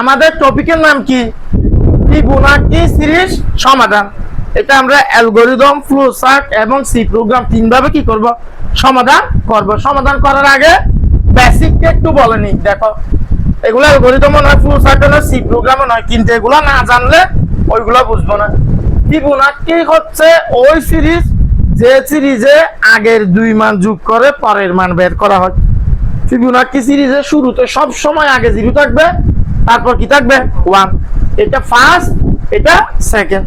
আমাদের টপিকের নাম কি? ফিবোনাকি সিরিজ সমাধান। এটা আমরা অ্যালগোরিদম ফ্লো চার্ট এবং সি প্রোগ্রাম তিন ভাবে কি করব? সমাধান করব। সমাধান করার আগে বেসিক একটু বলে নি দেখো, এগুলো অ্যালগোরিদমও নয় ফ্লো চার্টও নয় সি প্রোগ্রামও নয়, কিন্তু এগুলো না জানলে ওইগুলো বুঝব না। ফিবোনাকি হচ্ছে ওই সিরিজ যে সিরিজে আগের দুই মান যোগ করে পরের মান বের করা হয়। ফিবোনাকি সিরিজের শুরুতে সব সময় আগে জিরো থাকবে তারপর কি থাকবে? ওয়ান এটা ফার্স্ট এটা সেকেন্ড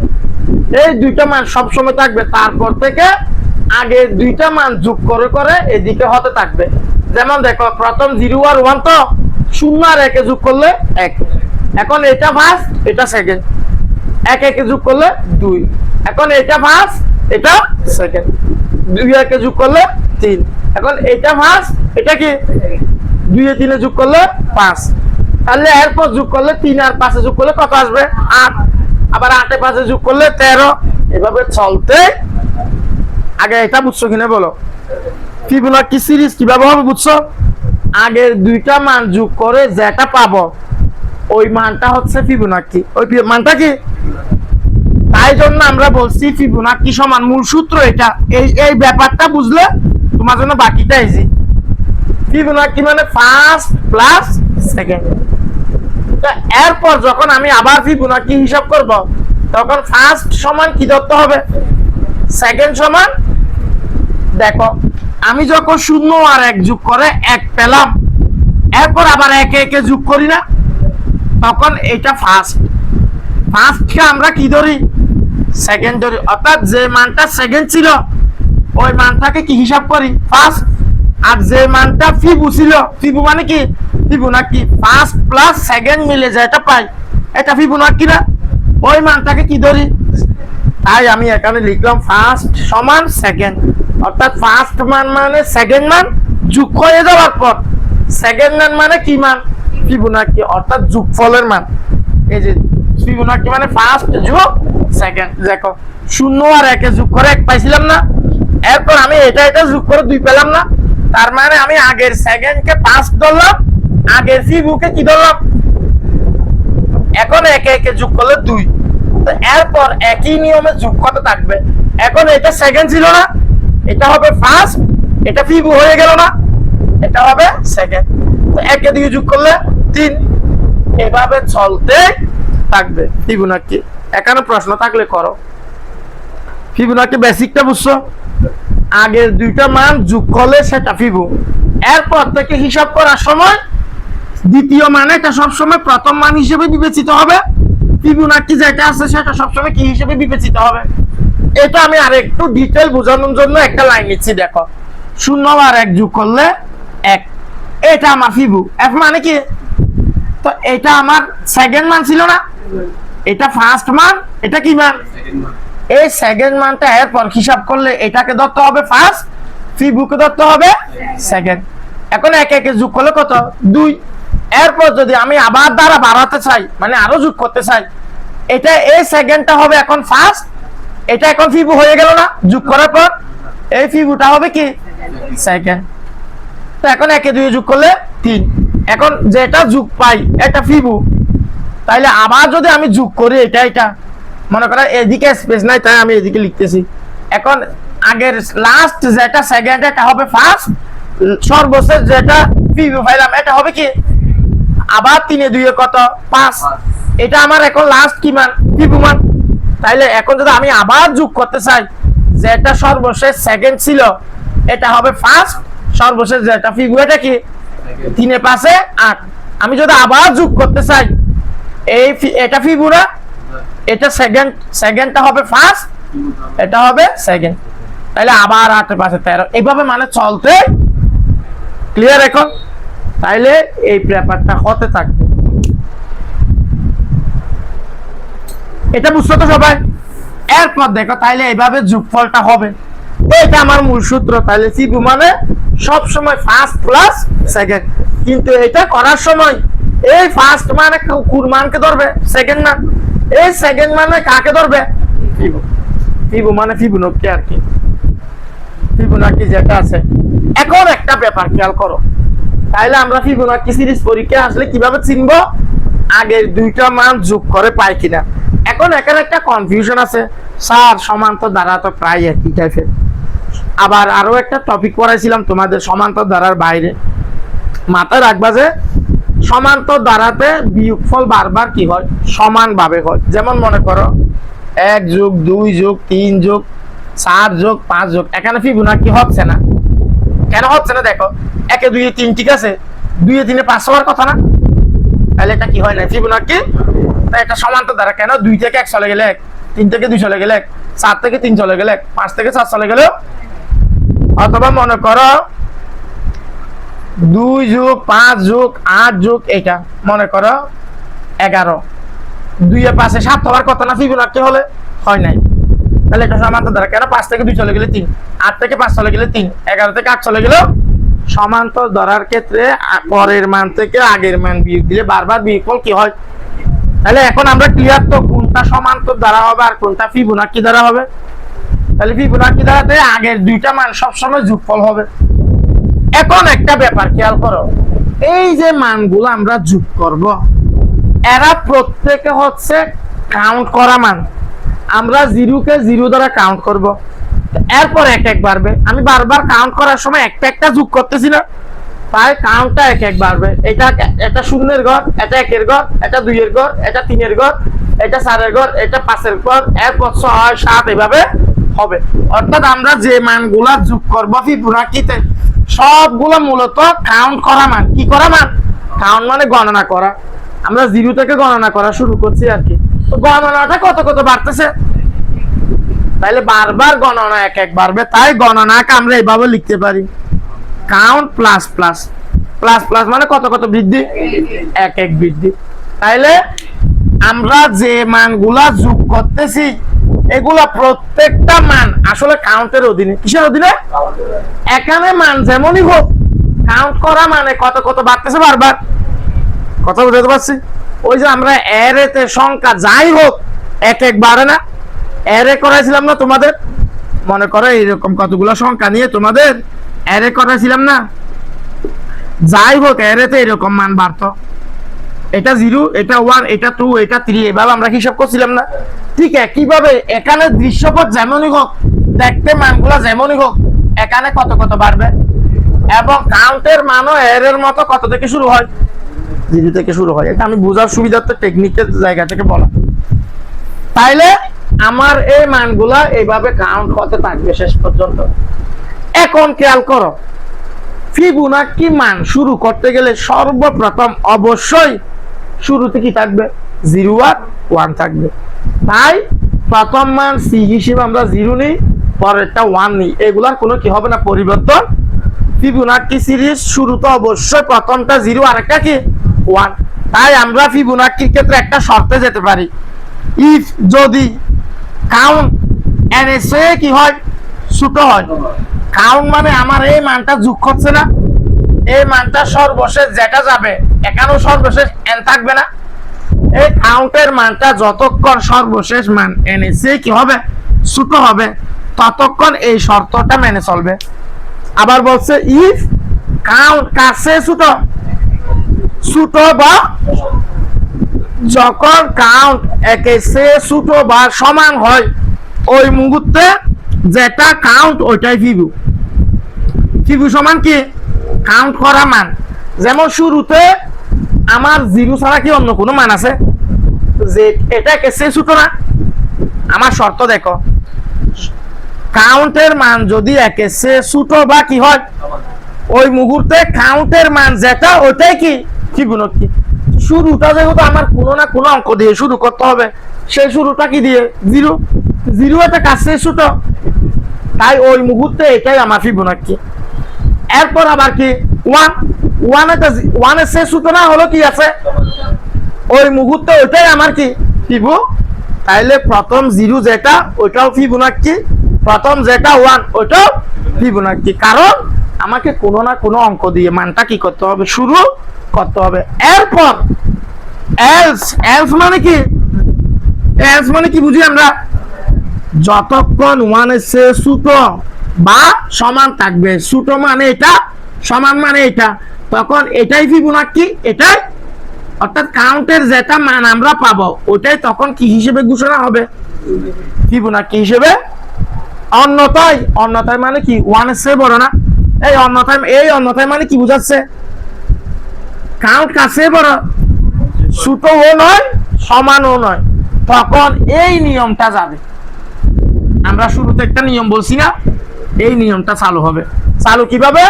এই দুইটা মান সব সময় থাকবে। তারপর থেকে আগে দুইটা মান যোগ করে করে এদিকে হতে থাকবে। যেমন দেখো, প্রথম জিরো আর ওয়ান তো শূন্য আর একে যোগ করলে এক। এখন এটা ফার্স্ট এটা সেকেন্ড এক একে যোগ করলে দুই। এখন এটা ফার্স্ট এটা সেকেন্ড দুই একে যোগ করলে তিন। এখন এটা ফার্স্ট এটা কি? দুই তিনে যোগ করলে পাঁচ। তাহলে এরপর যোগ করলে তিন আর পাঁচে যোগ করলে কত আসবে? আট। আবার আটে পাঁচে যোগ করলে তেরো। এভাবে চলতে। আগে এটা বুঝছ কিনা বলো? ফিবোনাকি সিরিজ কীভাবে হবে বুঝছ? আগের দুইটা মান যোগ করে যেটা পাবো, ওই মানটা হচ্ছে ফিবোনাকি ওই মানটা কি? তাই জন্য আমরা বলছি ফিবোনাকি সমান মূল সূত্র এটা। এই এই ব্যাপারটা বুঝলে তোমার জন্য বাকিটা ইজি ফিবোনাকি মানে ফার্স্ট প্লাস সেকেন্ড এরপর যখন আমি আবার ফিবোনাকি হিসাব করব? তখন ফার্স্ট সমান কি ধরতে হবে? সেকেন্ড সমান? দেখো, আমি যখন শূন্য আর এক যোগ করে এক পেলাম, এরপর আবার একে একে যোগ করি না, তখন এটা ফার্স্ট ফার্স্টকে আমরা কি ধরি? সেকেন্ড ধরি। অর্থাৎ যে মানটা সেকেন্ড ছিল, ওই মানটাকে কি হিসাব করি? ফার্স্ট আর যে মানটা ফিবু ছিল, ফিবু মানে কি? ফিবু নাকি ফার্স্ট প্লাস সেকেন্ড মিলে যেটা পাই। এটা ফিবু নাকি না? ওই মানটাকে কি ধরি? তাই আমি এখানে লিখলাম ফার্স্ট সমান সেকেন্ড অর্থাৎ ফার্স্ট মান মানে সেকেন্ড মান যোগ হয়ে যাওয়ার পর। সেকেন্ড মান মানে কি মান? ফিবোনাকি, অর্থাৎ যোগফলের মান। এই যে ফিবোনাকি মানে ফার্স্ট যোগ সেকেন্ড দেখো, শূন্য আর একে যোগ করে এক পাইছিলাম না। এরপর আমি এটা এটা যোগ করে দুই পেলাম না। তার মানে আমি আগের সেকেন্ডকে ফার্স্ট ধরলাম। আগের ফিবুকে কি ধরলাম? এখন একে একে যোগ করলে দুই। তো এরপর একই নিয়মে যোগ কত থাকবে। এখন এটা সেকেন্ড ছিল না। এটা হবে ফার্স্ট এটা ফিবু হয়ে গেল না। এটা হবে সেকেন্ড তো একে দিয়ে যোগ করলে তিন। এভাবে চলতে থাকবে। ফিবুনাকি এখানে প্রশ্ন থাকলে করো। ফিবুনাকি বেসিকটা বুঝছ? আগের দুইটা মান যোগ করলে সেটা ফিবু। এরপর থেকে হিসাব করার সময় দ্বিতীয় মানে এটা সবসময় প্রথম মান হিসেবে বিবেচিত হবে। ফিবোনাকি যেটা আছে সেটা সবসময় কি হিসেবে বিবেচিত হবে? এটা আমি আর একটু ডিটেল বোঝানোর জন্য একটা লাইন নিচ্ছি, দেখো। শূন্য আর এক যোগ করলে এক। এটা আমার ফিবু এফ মানে কি? তো এটা আমার সেকেন্ড মান ছিল না। এটা ফার্স্ট মান, এটা কি মান? এই সেকেন্ড মানটা এরপর হিসাব করলে এটাকে ধরতে হবে ফার্স্ট ফিবুকে ধরতে হবে সেকেন্ড এখন একে একে যোগ করলে কত? দুই। এরপর যদি আমি আবার দ্বারা বাড়াতে চাই মানে আরও যোগ করতে চাই, এটা এই সেকেন্ডটা হবে এখন ফার্স্ট এটা এখন ফিবু হয়ে গেল না, যোগ করার পর এই ফিবুটা হবে কি? সেকেন্ড তো এখন একে দুই যোগ করলে তিন। এখন যেটা যোগ পাই, এটা ফিবু তাইলে আবার যদি আমি যোগ করি এটা এটা। মনে করো এদিকে স্পেস নাই, তাই আমি এদিকে লিখতেছি। এখন আগের লাস্ট যেটা সেকেন্ড এটা হবে ফার্স্ট সর্বশেষ যেটা ফিবু পাইলাম, এটা হবে কি? আবার তিনে দুইয়ে কত? পাঁচ। এটা আমার এখন লাস্ট কি মান ফিবু মান তাইলে এখন যদি আমি আবার যোগ করতে চাই যেটা সর্বশেষ সেকেন্ড ছিল এটা হবে ফার্স্ট সর্বশেষ যেটা ফিবু এটা কি? তিনে পাশে আট। আমি যদি আবার যোগ করতে চাই এই এটা না? এটা সেকেন্ড সেকেন্ডটা হবে ফার্স্ট এটা হবে সেকেন্ড তাহলে আবার আটের পাশে তেরো। এইভাবে মানে চলতে? ক্লিয়ার এখন? তাইলে এই ব্যাপারটা হতে থাকবে। এটা বুঝছ তো সবাই? এরপর দেখো তাইলে এইভাবে যোগফলটা হবে। এটা আমার মূল সূত্র তাহলে সিবু মানে সব সময় ফার্স্ট প্লাস সেকেন্ড কিন্তু এটা করার সময় এই ফার্স্ট মানে কু- কুর মানকে ধরবে সেকেন্ড মান এই সেকেন্ড মানে কাকে ধরবে? ফিবু ফিবু মানে ফিবুনকি আর কি। ফিবোনাকি যেটা আছে। এখন একটা ব্যাপার খেয়াল করো। তাইলে আমরা ফিবোনাকি সিরিজ পরীক্ষা, আসলে কীভাবে চিনবো? আগের দুইটা মান যোগ করে পাই কিনা। এখন এখানে একটা কনফিউশন আছে। স্যার সমান্তর দ্বারা তো প্রায় একই টাইপের আবার আরও একটা টপিক পড়াইছিলাম তোমাদের সমান্তর দ্বারার বাইরে। মাথায় রাখবা যে সমান্তর দ্বারাতে বিয়োগফল বারবার কি হয়? সমানভাবে হয়। যেমন মনে করো, এক যোগ দুই যোগ তিন যোগ চার যোগ পাঁচ যোগ, এখানে ফিবুনাকি হচ্ছে না? কেন হচ্ছে না দেখো? একে দুই তিন, ঠিক আছে? দুই তিনে পাঁচ হওয়ার কথা না? তাহলে এটা কি হয় না ফিবুনাকি তাই এটা সমান্তর দ্বারা কেন? দুই থেকে এক চলে গেলে এক, তিন থেকে দুই চলে গেলে এক, চার থেকে তিন চলে গেলে এক, পাঁচ থেকে চার চলে গেলে অথবা মনে করো দুই যোগ পাঁচ যোগ আট যোগ এটা মনে করো এগারো। দুইয়ে পাশে সাত হওয়ার কথা না? ফিবুনাকি হলে? হয় নাই। তাহলে এটা সমান্তর দ্বারা কেন পাঁচ থেকে দুই চলে গেলে তিন? আট থেকে পাঁচ চলে গেলে তিন। এগারো থেকে আট চলে গেলেও সমান্তর ধরার ক্ষেত্রে পরের মান থেকে আগের মান বিয়োগ দিলে বারবার বিয়োগফল কি হয়? তাহলে এখন আমরা ক্লিয়ার তো কোনটা সমান্তর দ্বারা হবে আর কোনটা ফিবোনাকি দ্বারা হবে। তাহলে ফিবোনাকি দ্বারাতে আগের দুইটা মান সবসময় যোগফল হবে। এখন একটা ব্যাপার খেয়াল করো, এই যে মানগুলো আমরা যোগ করব, এরা প্রত্যেকে হচ্ছে কাউন্ট করা মান। আমরা জিরোকে জিরো দ্বারা কাউন্ট করব। এরপর এক এক বাড়বে। আমি বারবার কাউন্ট করার সময় একটা একটা যোগ করতেছি না। তাই কাউন্টটা এক এক বাড়বে। এটা এটা শূন্যের ঘর, এটা একের ঘর, এটা দুইয়ের ঘর, এটা তিনের ঘর, এটা চারের ঘর, এটা পাঁচের ঘর, এরপর ছয়, সাত এভাবে হবে। অর্থাৎ আমরা যে মানগুলা যোগ করব ফিবুনাকিতে সবগুলো মূলত কাউন্ট করা মান। কি করা মান? কাউন্ট মানে গণনা করা। আমরা জিরো থেকে গণনা করা শুরু করছি আর কি। গণনাটা কত কত বাড়তেছে? তাহলে বারবার গণনা এক এক বাড়বে, তাই গণনাকে আমরা এভাবে লিখতে পারি। Count plus plus plus plus মানে কত কত বৃদ্ধি? এক এক বৃদ্ধি। তাইলে আমরা যে মানগুলা যোগ করতেছি, এগুলা প্রত্যেকটা মান আসলে কাউন্টের অধীনে। কিসের অধীনে? এখানে মান যেমনই হোক কাউন্ট করা মানে কত কত বাড়তেছে বারবার। কথা বুঝতে পারছি? ওই যে আমরা এরেতে সংখ্যা যাই হোক, এক এক বাড়ে না। এরে করাইছিলাম না তোমাদের? মনে করো এইরকম কতগুলো সংখ্যা নিয়ে তোমাদের এরে করাইছিলাম না? যাই হোক, এরেতে এরকম মান বাড়তো। এটা জিরো, এটা ওয়ান, এটা টু, এটা থ্রি, এভাবে আমরা হিসাব করছিলাম না। ঠিক একইভাবে এখানে দৃশ্যপট যেমনই হোক, দেখতে মানগুলো যেমনই হোক, এখানে কত কত বাড়বে? এবং কাউন্টের মানও এর মতো কত থেকে শুরু হয়? জিরো থেকে শুরু হয়। এটা আমি বোঝার সুবিধার্থে টেকনিকের জায়গা থেকে বলা। তাইলে আমার এই মানগুলা এইভাবে কাউন্ট হতে থাকবে শেষ পর্যন্ত। এখন খেয়াল করো ফিবুনাকি মান শুরু করতে গেলে সর্বপ্রথম অবশ্যই শুরুতে কি থাকবে? জিরো আর ওয়ান থাকবে। তাই প্রথম মান সি হিসেবে আমরা জিরো নিই, পরেরটা ওয়ান নিই। এগুলার কোনো কি হবে না, পরিবর্তন। ফিবুনাকি সিরিজ শুরুতে অবশ্যই প্রথমটা জিরো আর একটা কি? ওয়ান। তাই আমরা ফিবুনাকির ক্ষেত্রে একটা শর্তে যেতে পারি। ইফ যদি কাউন্ট এনএসএ কি হয়, ছোট হয়। কাউন্ট মানে আমার এই মানটা যোগ করছে না। এই মানটা সর্বশেষ যেটা যাবে এখানেও সর্বশেষ এন থাকবে না। এই কাউন্টের মানটা যতক্ষণ সর্বশেষ মান এনএসএ কি হবে, ছোট হবে, ততক্ষণ এই শর্তটা মেনে চলবে। আবার বলছে ইফ কাউন্ট কাছে ছোট ছোট বা যখন কাউন্ট একে সে ছোট বা সমান হয়। ওই মুহূর্তে যেটা কাউন্ট ওইটাই ফিবু ফিবু সমান কি? কাউন্ট করা মান। যেমন শুরুতে আমার জিরো ছাড়া কি অন্য কোনো মান আছে? যে এটা একে সে ছোট না। আমার শর্ত দেখো। কাউন্টের মান যদি একে সে ছোট বা কি হয়? ওই মুহূর্তে কাউন্টের মান যেটা, ওইটাই কি? ফিবুনক কি? শুরুটা যেহেতু আমার কোনো না কোনো অঙ্ক দিয়ে শুরু করতে হবে, সেই শুরুটা কি দিয়ে? জিরো। জিরো একটা তাই ওই মুহূর্তে এটাই আমার এরপর আবার কি? ওয়ান ওয়ান একটা ওয়ানের না, হলো কি আছে? ওই মুহূর্তে ওইটাই আমার কি? ফিবো তাইলে প্রথম জিরো যেটা, ওইটাও ফিবোনাক্কি প্রথম যেটা ওয়ান ওইটাও ফিবোনাক্কি কারণ আমাকে কোনো না কোনো অঙ্ক দিয়ে মানটা কি করতে হবে? শুরু করতে হবে। এরপর এলস এলস মানে কি? এলস মানে কি বুঝি আমরা? যতক্ষণ ওয়ান এসে ছোট বা সমান থাকবে। ছোট মানে এটা, সমান মানে এটা। তখন এটাই ফিবোনাক্কি এটাই অর্থাৎ কাউন্টের যেটা মান আমরা পাবো, ওটাই তখন কি হিসেবে ঘোষণা হবে? ফিবোনাকি হিসেবে অন্যতায় অন্যতায় মানে কি? ওয়ানের চেয়ে বড় না। এই অন্যতায় এই অন্যতায় মানে কি বুঝাচ্ছে? কাউন্ট কাছে বড়। ছোটও নয়, সমানও নয়। তখন এই নিয়মটা যাবে। আমরা শুরুতে একটা নিয়ম বলছি না, এই নিয়মটা চালু হবে। চালু কীভাবে?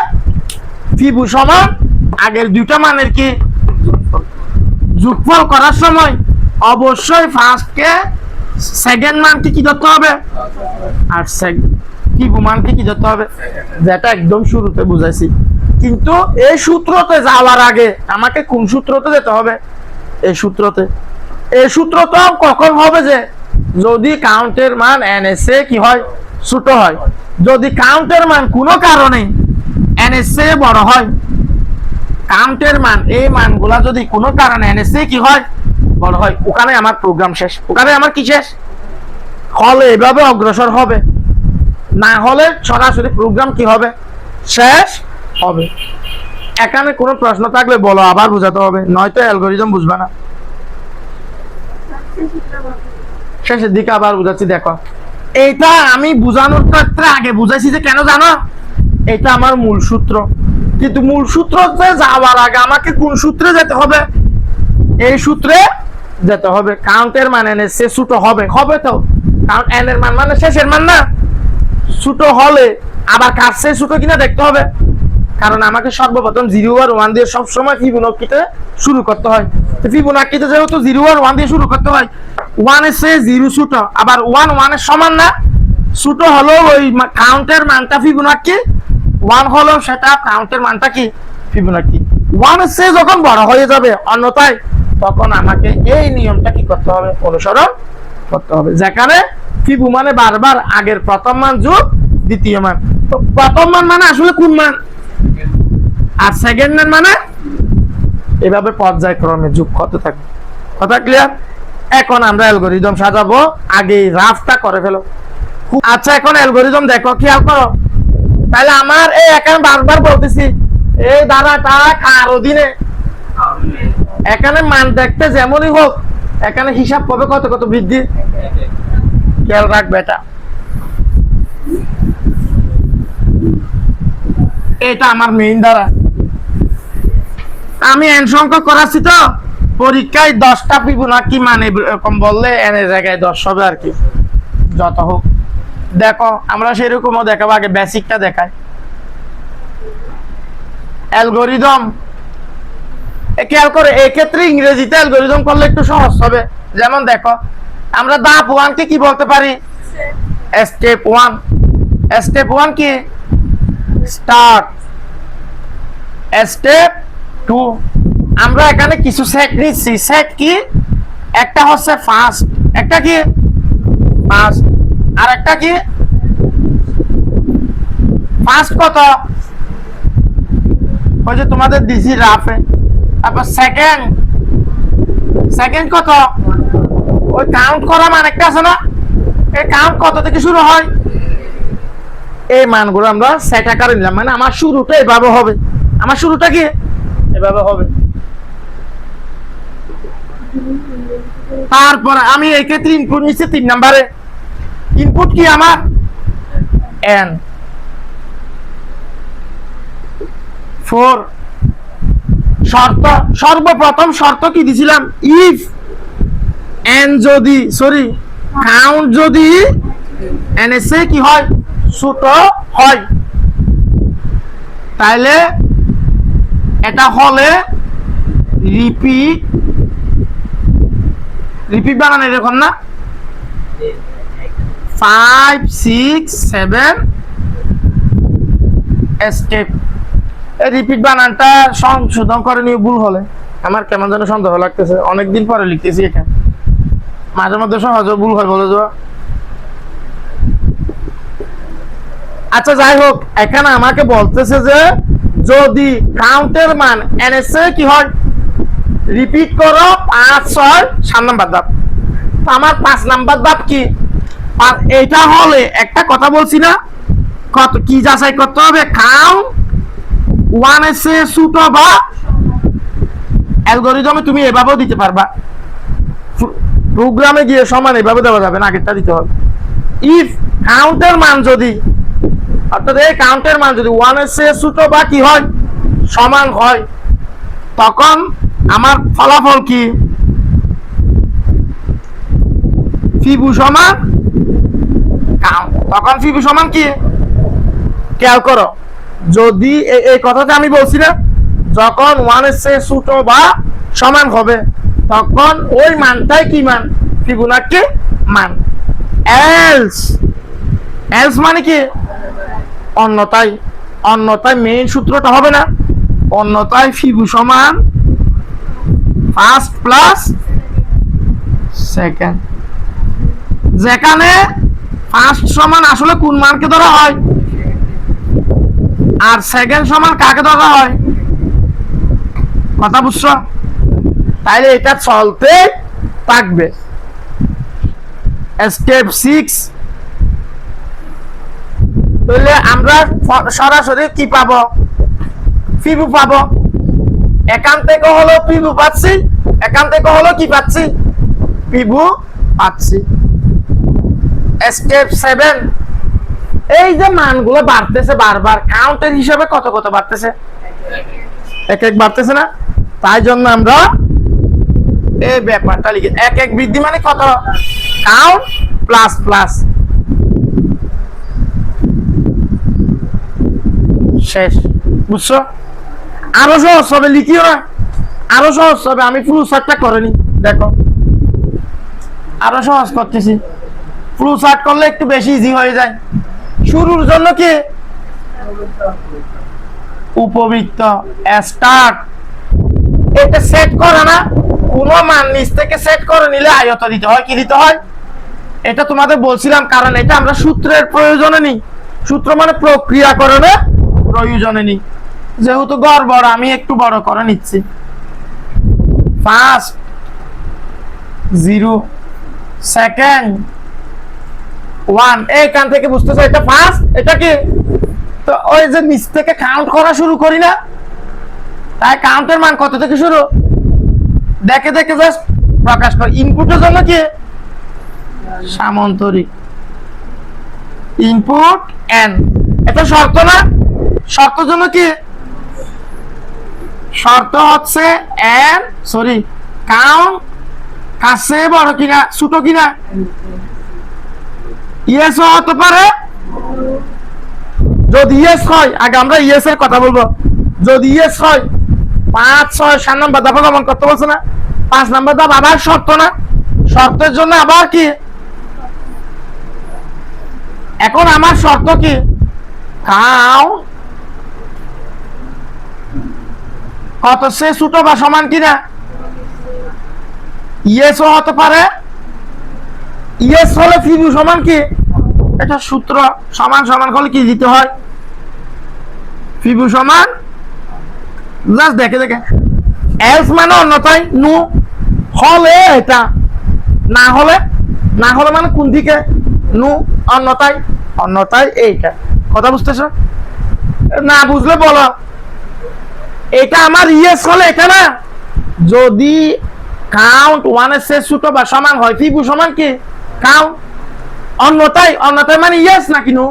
ফিবু সমান, আগের দুইটা মানের কি? যোগফল করার সময় অবশ্যই ফার্স্টকে সেকেন্ড মানকে কি ধরতে হবে? আর ফিবু মানকে কি ধরতে হবে? যেটা একদম শুরুতে বুঝাইছি। কিন্তু এই সূত্রতে যাওয়ার আগে আমাকে কোন সূত্রতে যেতে হবে? এই সূত্রতে। এই সূত্রটা কখন হবে যে যদি কাউন্টের মান এনএসএ কি হয়? ছোট হয়। যদি কাউন্টের মান কোনো কারণে এনএসএ বড় হয় কাউন্টের মান, এই মানগুলা যদি কোনো কারণে এনএসএ কি হয়? বড় হয়। ওখানে আমার প্রোগ্রাম শেষ। ওখানে আমার কি শেষ? হলে এভাবে অগ্রসর হবে। না হলে সরাসরি প্রোগ্রাম কি হবে? শেষ। হবে। এখানে কোনো প্রশ্ন থাকলে বলো, আবার বোঝাতে হবে, নয়তো অ্যালগোরিদম বুঝবে না। শেষের দিকে আবার বুঝাচ্ছি, দেখো। এইটা আমি বুঝানোর ক্ষেত্রে আগে বুঝাইছি যে কেন জানো? এটা আমার মূল সূত্র। কিন্তু মূল সূত্রতে যাওয়ার আগে আমাকে কোন সূত্রে যেতে হবে? এই সূত্রে যেতে হবে। কাউন্টের মান এনে সে ছোট হবে হবে তো। কারণ এন এর মান মানে শেষের মান না। ছোট হলে আবার কার সে ছোট কিনা দেখতে হবে। কারণ আমাকে সর্বপ্রথম জিরো আর ওয়ান দিয়ে সবসময় ফিবোনাকিতে শুরু করতে হয়। তো ফিবোনাকিতে যেহেতু জিরো আর ওয়ান দিয়ে শুরু করতে হয় ওয়ানের চেয়ে জিরো ছোট আবার ওয়ান ওয়ানের সমান না। ছোট হলেও ওই কাউন্টের মানটা ফিবোনাকি ওয়ান হলেও সেটা কাউন্টের মানটা কি? ফিবোনাকি ওয়ানের চেয়ে যখন বড় হয়ে যাবে অন্যথায়, তখন আমাকে এই নিয়মটা কি করতে হবে? অনুসরণ করতে হবে। যেখানে ফিবু মানে বারবার আগের প্রথম মান, যোগ দ্বিতীয় মান। তো প্রথম মান মানে আসলে কোন মান? আর সেকেন্ড ম্যান মানে? এভাবে পর্যায়ক্রমে যুগ করতে থাকবে কথা ক্লিয়ার এখন আমরা অ্যালগোরিদম সাজাবো আগে রাফটা করে ফেলো। আচ্ছা এখন অ্যালগোরিদম দেখো, খেয়াল করো। তাহলে আমার এই এখানে বারবার বলতেছি, এই ধারাটা কার অধীনে এখানে মান দেখতে যেমনই হোক, এখানে হিসাব কবে কত কত বৃদ্ধি। খেয়াল রাখবে এটা এটা আমার মেইন দ্বারা আমি এন সংখ্যক করাচ্ছি তো পরীক্ষায় দশটা পিব না কি মানে এরকম বললে এনের জায়গায় দশ হবে আর কি। যত হোক। দেখো আমরা সেরকমও দেখাবো আগে বেসিকটা দেখাই। অ্যালগোরিদম। খেয়াল করে এক্ষেত্রে ইংরেজিতে অ্যালগোরিদম করলে একটু সহজ হবে। যেমন দেখো আমরা দাপ ওয়ানকে কি বলতে পারি? স্টেপ ওয়ান স্টেপ ওয়ান কি? স্টার্ট। Step two. আমরা এখানে কিছু সেট নিচ্ছি। সেট কি? একটা হচ্ছে ফার্স্ট একটা কি? ফার্স্ট আর একটা কি? ফার্স্ট কত? ওই যে তোমাদের দিছি রাফে তারপর সেকেন্ড সেকেন্ড কত? ওই কাউন্ট করা মান একটা আছে না? এই কাউন্ট কত থেকে শুরু হয়? এই মানগুলো আমরা সেট আকারে নিলাম। মানে আমার শুরুটা এভাবে হবে। আমার শুরুটা কি? এভাবে হবে। তারপর আমি এই ক্ষেত্রে ইনপুট নিচ্ছি তিন নাম্বারে। ইনপুট কি আমার? এন ফোর শর্ত, সর্বপ্রথম শর্ত কি দিছিলাম? ইফ এন যদি সরি কাউন্ট যদি এনএসএ কি হয়? ছোট হয়। তাইলে এটা হলে রিপিট রিপিট বানানো এরকম না? ফাইভ সিক্স সেভেন স্টেপ এই রিপিট বানানটা সংশোধন করে নিয়ে ভুল হলে। আমার কেমন যেন সন্দেহ লাগতেছে। অনেকদিন পরে লিখতেছি এখানে মাঝে মধ্যে সহজে ভুল হয়, বলে যাওয়া আচ্ছা যাই হোক, এখানে আমাকে বলতেছে যে যদি কাউন্টের মান এনএসএ কি হয়? রিপিট করো, পাঁচ, ছয়, সাত নাম্বার ধাপ। আমার পাঁচ নাম্বার ধাপ কি? এটা হলে একটা কথা বলছি না, কত কি যাচাই করতে হবে? কাউন্ট ওয়ান এসে ছোট বা অ্যালগোরিদমে তুমি এভাবেও দিতে পারবা। প্রোগ্রামে গিয়ে সমান এভাবে দেওয়া যাবে না, আগেরটা দিতে হবে। ইফ কাউন্টের মান যদি অর্থাৎ এই কাউন্টের মান যদি ওয়ানের চেয়ে ছোট বা কি হয়, সমান হয়, তখন আমার ফলাফল কি? ফিবু সমান। তখন ফিবু সমান কি? খেয়াল করো, যদি এই কথাটা আমি বলছি না, যখন ওয়ানের চেয়ে ছোট বা সমান হবে, তখন ওই মানটাই কি মান? ফিবুনাকি মান। এলস এলস মানে কি? অন্যতায় অন্যতায় মেইন সূত্রটা হবে না। অন্যতায় ফিবু সমান ফার্স্ট প্লাস সেকেন্ড যেখানে ফার্স্ট সমান আসলে কোন মানকে ধরা হয়? আর সেকেন্ড সমান কাকে ধরা হয়? কথা বুঝছ? তাইলে এটা চলতে থাকবে। স্টেপ সিক্স তাহলে আমরা সরাসরি কি পাবো? ফিবু পাবো। এখান থেকে হলো পিবু পাচ্ছি। এখান থেকে হলো কি পাচ্ছি? পিবু পাচ্ছি। স্টেপ সেভেন এই যে মানগুলো বাড়তেছে বারবার কাউন্টের হিসাবে কত কত বাড়তেছে? এক এক বাড়তেছে না? তাই জন্য আমরা এই ব্যাপারটা লিখে। এক এক বৃদ্ধি মানে কত? কাউন্ট প্লাস প্লাস শেষ। বুঝছ? আরও সহজ হবে, লিখিও না। আরও সহজ হবে, আমি ফুল সার্টটা করিনি দেখো। আরও সহজ করতেছি। ফুল সার্ট করলে একটু বেশি ইজি হয়ে যায়। শুরুর জন্য কি? উপবৃত্ত স্টার্ট এটা সেট করে না। কোনো মান নিচ থেকে সেট করে নিলে আয়ত দিতে হয়, কি দিতে হয়? এটা তোমাদের বলছিলাম, কারণ এটা আমরা সূত্রের প্রয়োজনে নেই। সূত্র মানে প্রক্রিয়াকরণে প্রয়োজনে নিই যেহেতু গড় বড়, আমি একটু বড় করে নিচ্ছি। ফার্স্ট জিরো সেকেন্ড ওয়ান এইখান থেকে বুঝতেছো এটা ফার্স্ট এটা কি? তো ওই যে নিচ থেকে কাউন্ট করা শুরু করি না, তাই কাউন্টের মান কত থেকে শুরু? দেখে দেখে জাস্ট প্রকাশ কর। ইনপুটের জন্য কি? সামান্তরিক। ইনপুট এন এটা শর্ত না? শর্তের জন্য কি? শর্ত হচ্ছে এন সরি কাউন্ট কাছে বড় কিনা, ছোট কিনা? ইয়েস হতে পারে। যদি ইয়েস হয়, আগে আমরা ইয়েস এর কথা বলব। যদি ইয়েস হয়, পাঁচ, ছয়, সাত নাম্বার দাবা গমন করতে বলছে না। পাঁচ নাম্বার দাব আবার শর্ত না। শর্তের জন্য আবার কি? এখন আমার শর্ত কি? কাউ কত সে ছোট বা সমান কিনা? ইয়েসও হতে পারে। ইয়েস হলে ফিবু সমান কি? এটা সূত্র সমান সমান হলে কি দিতে হয়? ফিবু সমান? জাস্ট দেখে দেখে। এস মানে অন্যথায় নু। হলে এটা। না হলে? না হলে মানে কোন দিকে? নু। অন্যথায়। অন্যথায় এইটা। কথা বুঝতেছ? না বুঝলে বলো। এটা আমার ইয়েস হলে এটা না? যদি কাউন্ট ওয়ানের শেষ ছোট বা সমান হয় ফিবু সমান কি? কাউন্ট অন্যতাই অন্যতাই মানে ইয়েস নাকি নো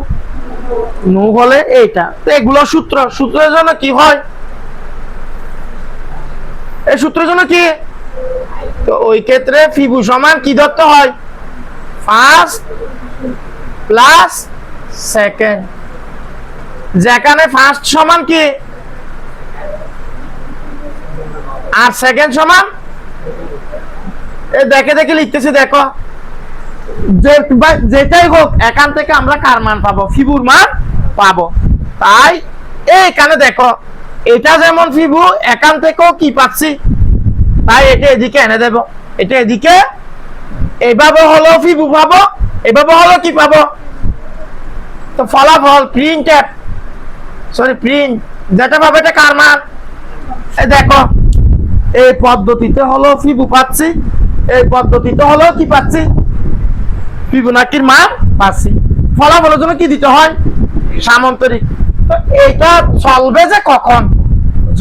নো হলে এইটা। তো এগুলো সূত্র, সূত্রের জন্য কি হয়? এই সূত্রের জন্য কি? তো ওই ক্ষেত্রে ফিবু সমান কি ধরতে হয়? ফার্স্ট প্লাস সেকেন্ড যেখানে ফার্স্ট সমান কি? আর সেকেন্ড সমান। দেখে দেখে লিখতেছি, দেখো। যেটাই হোক, এখান থেকে আমরা কার মান পাবো? ফিবুর মান পাবো। তাই এখানে দেখো, এটা যেমন ফিবু, এখান থেকেও কি পাচ্ছি? তাই এটা এদিকে এনে দেব। এটা এদিকে, এভাবে হলো ফিবু পাবো, এভাবে হলো কি পাবো? তো ফলাফল প্রিন্ট সরি প্রিন্ট যেটা পাবে এটা কার মান? দেখো। এই পদ্ধতিতে হলো ফিবু পাচ্ছি। এই পদ্ধতিতে হলো কি পাচ্ছি? ফিবোনাকির মান পাচ্ছি। ফলাফলের জন্য কি দিতে হয়? সামান্তরিক। তো এটা চলবে যে কখন?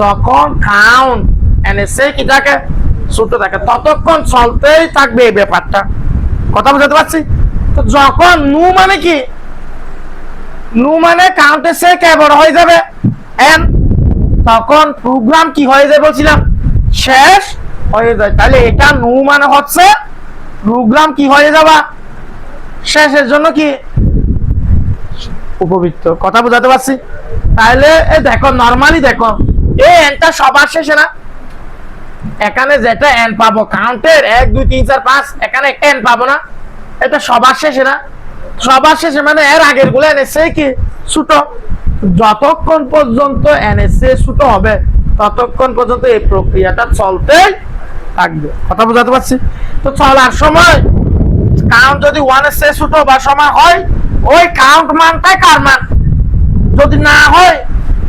যখন কাউন্ট এনএসএ কি থাকে? ছোট থাকে। ততক্ষণ চলতেই থাকবে এই ব্যাপারটা। কথা বুঝাতে পারছি? তো যখন নু মানে কি? নু মানে কাউন্টের সে কে বড় হয়ে যাবে? এন তখন প্রোগ্রাম কি হয়ে যায় বলছিলাম? শেষ হয়ে যায়। তাহলে এটা নু মানে হচ্ছে প্রোগ্রাম কি হয়ে যাবা? শেষের জন্য কি উপবৃত্ত। কথা বোঝাতে পারছি? তাহলে এ দেখো নরমালি দেখো এই এনটা সবার শেষে না। এখানে যেটা এন পাবো কাউন্টের এক, দুই, তিন, চার, পাঁচ, এখানে একটা এন পাবো না। এটা সবার শেষে না। সবার শেষে মানে এর আগেরগুলো এনেছে কি? ছোট। যতক্ষণ পর্যন্ত এনেছে ছোট হবে ততক্ষণ পর্যন্ত এই প্রক্রিয়াটা চলতেই থাকবে। কথা বোঝাতে পারছি? তো চলার সময়? কাউন্ট যদি ওয়ানের চেয়ে ছোট বা সমান হয়, ওই কাউন্ট মানটাই কার মান? যদি না হয়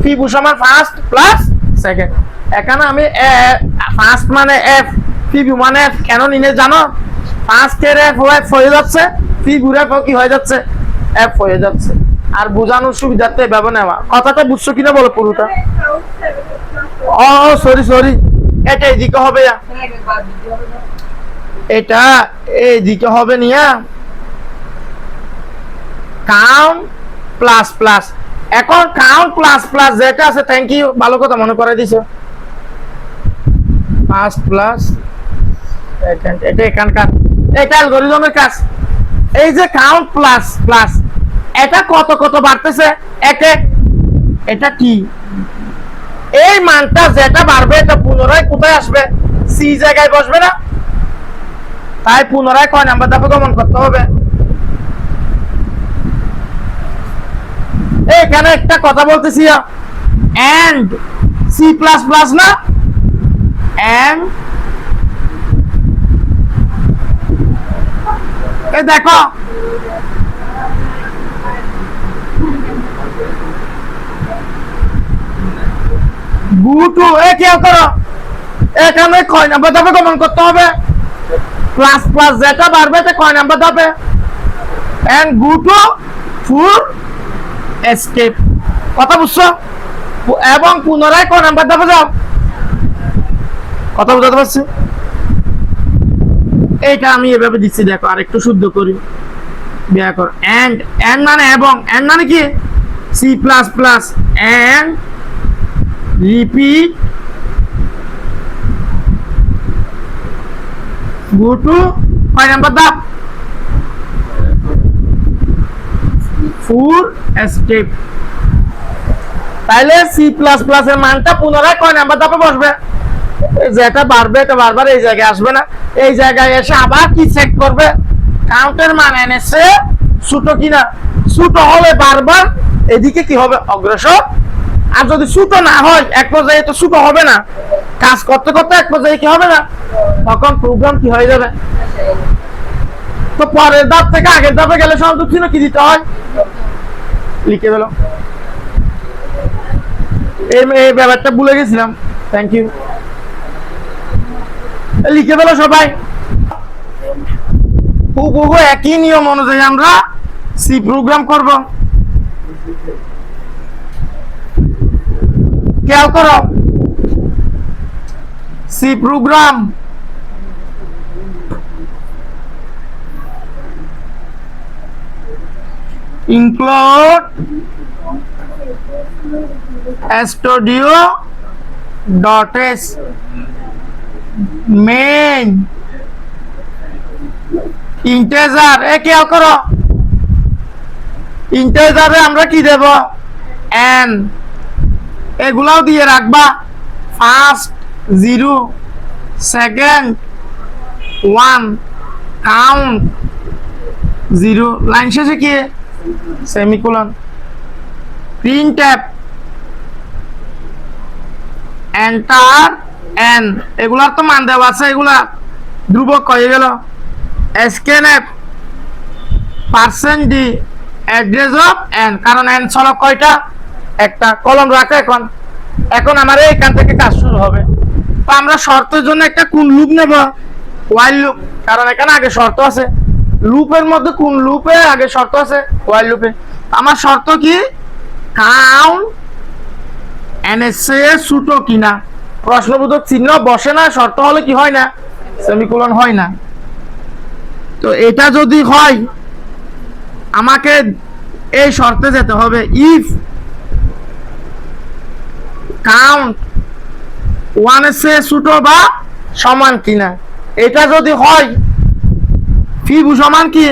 ফিবু সমান ফার্স্ট প্লাস সেকেন্ড এখানে আমি ফার্স্ট মানে এফ ফিবু মানে এফ কেন নিনে জানো? ফার্স্ট এর এফ এফ হয়ে যাচ্ছে ফিবুর এফ কি হয়ে যাচ্ছে? এফ হয়ে যাচ্ছে। আর বোঝানোর সুবিধার্থে এভাবে নেওয়া। কথাটা বুঝছ কিনা বলো পুরোটা? ও সরি সরি এটা এদিকে হবে এটা হবে নিয়া কাউন্ট প্লাস প্লাস এখন কাউন্ট প্লাস প্লাস যেটা আছে থ্যাংক ইউ ভালো কথা মনে করে দিছো। প্লাস এটা কাজ। এই যে প্লাস প্লাস এটা কত কত বাড়তেছে? এক এক, এটা কি? এই মানটা যেটা বাড়বে, এটা পুনরায় কোথায় আসবে? সি জায়গায় বসবে না? তাই পুনরায় কয় নাম্বার ধাপে গমন করতে হবে। এখানে একটা কথা বলতেছি এন্ড সি প্লাস প্লাস না? এন্ড এই দেখো। গুটু, এ কেউ করো এখানে কয় নাম্বার ধাপে গমন করতে হবে? প্লাস প্লাস যেটা বাড়বে এটা কয় নাম্বার ধাপে? And go to full escape কথা বুঝছ? এবং পুনরায় কয় নাম্বার ধাপে যাও? কথা বুঝাতে পারছি? এইটা আমি এভাবে দিচ্ছি, দেখো, আর একটু শুদ্ধ করি। বিয়া কর। এন্ড এন্ড মানে এবং। এন্ড মানে কি? C plus plus and repeat go to কয় নাম্বার ধাপ ফুল এসকেপ তাহলে সি প্লাস প্লাস এর মানটা পুনরায় কয় নাম্বার ধাপে বসবে? যেটা বাড়বে, এটা বারবার এই জায়গায় আসবে না। এই জায়গায় এসে আবার কি চেক করবে? কাউন্টের মান এনেছে ছোট কিনা? ছোট হলে বারবার এদিকে কি হবে? অগ্রসর আর যদি ছোট না হয়, এক পর্যায়ে তো ছোট হবে না। কাজ করতে করতে এক পর্যায়ে কি হবে না? তখন প্রোগ্রাম কি হয়ে যাবে? তো পরের ধাপ থেকে আগের ধাপে গেলে চিহ্ন কি দিতে হয়? লিখে এই এই ব্যাপারটা ভুলে গেছিলাম। থ্যাংক ইউ লিখে দিল সবাই। হুবহু একই নিয়ম অনুযায়ী আমরা সি প্রোগ্রাম করব। খেয়াল করো। C program. include studio dot s main integer. A, খেয়াল করো। ইন্টেজারে আমরা কি দেব? এন। এগুলাও দিয়ে রাখবা। First zero second one count zero line শেষে কি? Semicolon printf enter N এগুলার তো মান দেওয়া আছে, এগুলা ধ্রুবক হয়ে গেল। Scanf percent d address of n কারণ এন ছলক কয়টা? একটা কলম রাখো এখন। এখন আমার এখান থেকে কাজ শুরু হবে। তো আমরা শর্তের জন্য একটা কোন লুপ নেব? ওয়াইল লুপ কারণ এখানে আগে শর্ত আছে। লুপের মধ্যে কোন লুপে আগে শর্ত আছে? ওয়াইল লুপে আমার শর্ত কি? কাউন্ট এনএসএ সুটো কিনা? প্রশ্নবোধক চিহ্ন বসে না, শর্ত হলে কি হয় না? সেমিকোলন হয় না। তো এটা যদি হয়, আমাকে এই শর্তে যেতে হবে। ইফ কাউন্ট ওয়ানের চেয়ে ছোট বা সমান কিনা? এটা যদি হয় ফিবু সমান কি?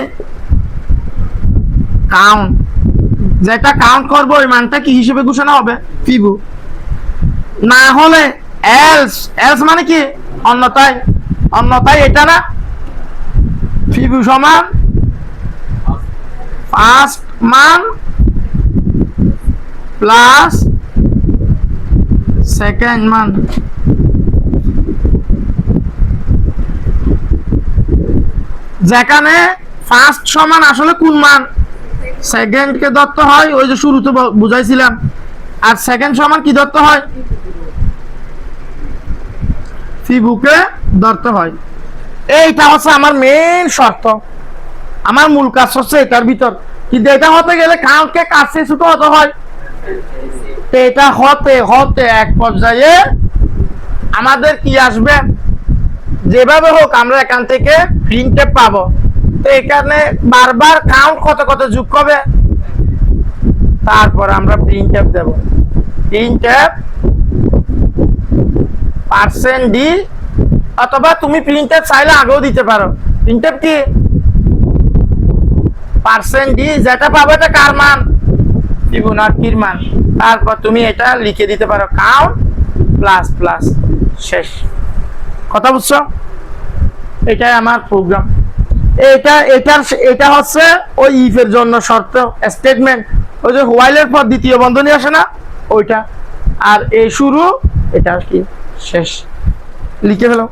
কাউন্ট যেটা কাউন্ট করব, ওই মানটা কি হিসেবে ঘোষণা হবে? ফিবু না হলে এলস এলস মানে কি? অন্যতায় অন্যতায় এটা না? ফিবু সমান ফার্স্ট মান প্লাস সেকেন্ড মান যেখানে ফার্স্ট সমান আসলে কোন মান? সেকেন্ডকে দত্ত হয়, ওই যে শুরুতে বুঝাইছিলাম। আর সেকেন্ড সমান কি দত্ত হয়? ফিবুকে ধরতে হয়। এইটা হচ্ছে আমার মেন শর্ত। আমার মূল কাজ হচ্ছে এটার ভিতর। কিন্তু এটা হতে গেলে কাউকে কাছে ছোট হতে হয়। তো এটা হতে হতে এক পর্যায়ে আমাদের কি আসবে? যেভাবে হোক আমরা এখান থেকে প্রিন্টে পাবো। তো এখানে বারবার কাউন্ট কত কত যোগ হবে তারপর আমরা প্রিন্ট অ্যাপ দেব। প্রিন্ট অ্যাপ পার্সেন্ট ডি অথবা তুমি প্রিন্ট অ্যাপ চাইলে আগেও দিতে পারো। প্রিন্ট অ্যাপ কি? পার্সেন্ট ডি যেটা পাবে এটা কার মান? ফিবোনাকির মান। তারপর তুমি এটা লিখে দিতে পারো কাউন্ট প্লাস প্লাস শেষ। কথা বুঝছ? এটাই আমার প্রোগ্রাম এটা এটার এটা হচ্ছে ওই ইফের জন্য শর্ত স্টেটমেন্ট ওই যে হোয়াইলের পর দ্বিতীয় বন্ধনী আসে না, ওইটা। আর এই শুরু, এটা কি, শেষ। লিখে ফেলো।